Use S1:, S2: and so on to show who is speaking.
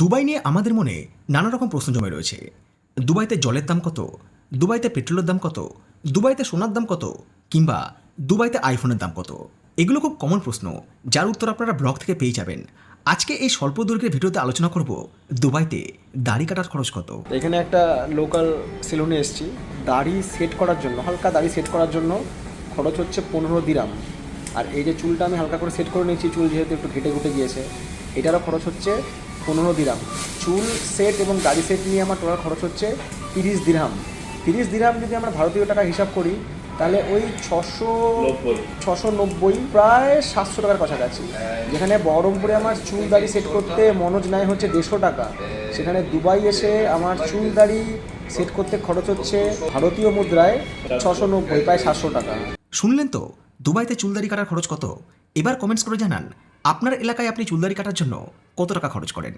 S1: Dubai নিয়ে আমাদের মনে নানা রকম প্রশ্ন জমে রয়েছে। দুবাইতে জলের দাম কত? দুবাইতে পেট্রোলের দাম কত? দুবাইতে সোনার দাম কত? কিংবা দুবাইতে আইফোনের দাম কত? এগুলো খুব কমন প্রশ্ন, যার উত্তর আপনারা ব্লগ থেকে পেয়ে যাবেন। আজকে এই স্বল্প দৈর্ঘ্যের ভিডিওতে আলোচনা করব দুবাইতে দাড়ি কাটার খরচ কত?
S2: এখানে একটা লোকাল সেলুনে এসেছি। দাড়ি সেট করার জন্য, হালকা দাড়ি সেট করার জন্য খরচ হচ্ছে পনেরো দিরাম। আর এই যে চুলটা আমি হালকা করে সেট করে নিয়েছি, চুল যেহেতু একটু ঘেটে ঘুটে গিয়েছে, এটারও খরচ হচ্ছে পনেরো দিরাম। চুল সেট এবং গাড়ি সেট নিয়ে আমার টোটাল খরচ হচ্ছে তিরিশ দিরহাম তিরিশ দিরহাম যদি আমরা ভারতীয় টাকা হিসাব করি তাহলে ওই ছশো ছশো নব্বই প্রায় সাতশো টাকার কাছাকাছি। যেখানে বহরমপুরে আমার চুল দাড়ি সেট করতে মনোজ নেয় হচ্ছে দেড়শো টাকা। সেখানে দুবাই এসে আমার চুল দাড়ি সেট করতে খরচ হচ্ছে ভারতীয় মুদ্রায় ছশো নব্বই প্রায় সাতশো টাকা।
S1: শুনলেন তো? দুবাইতে চুলদারি কাটার খরচ কত? এবার কমেন্টস করে জানান। আপনার এলাকায় আপনি চুলদারি কাটার জন্য কত টাকা খরচ করেন?